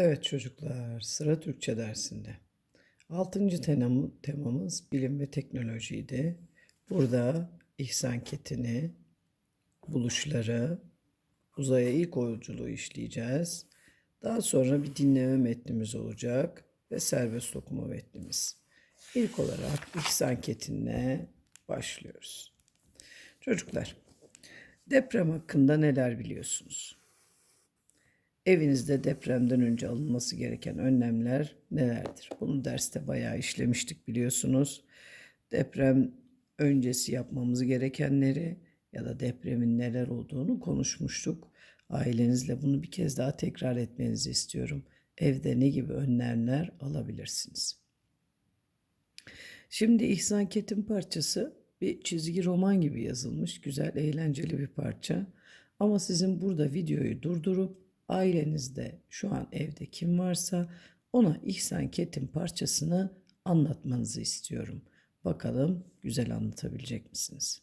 Evet çocuklar, sıra Türkçe dersinde. Altıncı tenam- temamız bilim ve teknolojiydi. Burada İhsan Ketin'i, buluşları, uzaya ilk yolculuğu işleyeceğiz. Daha sonra bir dinleme metnimiz olacak ve serbest okuma metnimiz. İlk olarak İhsan Ketin'le başlıyoruz. Çocuklar, deprem hakkında neler biliyorsunuz? Evinizde depremden önce alınması gereken önlemler nelerdir? Bunu derste bayağı işlemiştik biliyorsunuz. Deprem öncesi yapmamız gerekenleri ya da depremin neler olduğunu konuşmuştuk. Ailenizle bunu bir kez daha tekrar etmenizi istiyorum. Evde ne gibi önlemler alabilirsiniz? Şimdi İhsan Ketin parçası bir çizgi roman gibi yazılmış, güzel, eğlenceli bir parça. Ama sizin burada videoyu durdurup ailenizde şu an evde kim varsa ona İhsan Ketin parçasını anlatmanızı istiyorum. Bakalım güzel anlatabilecek misiniz?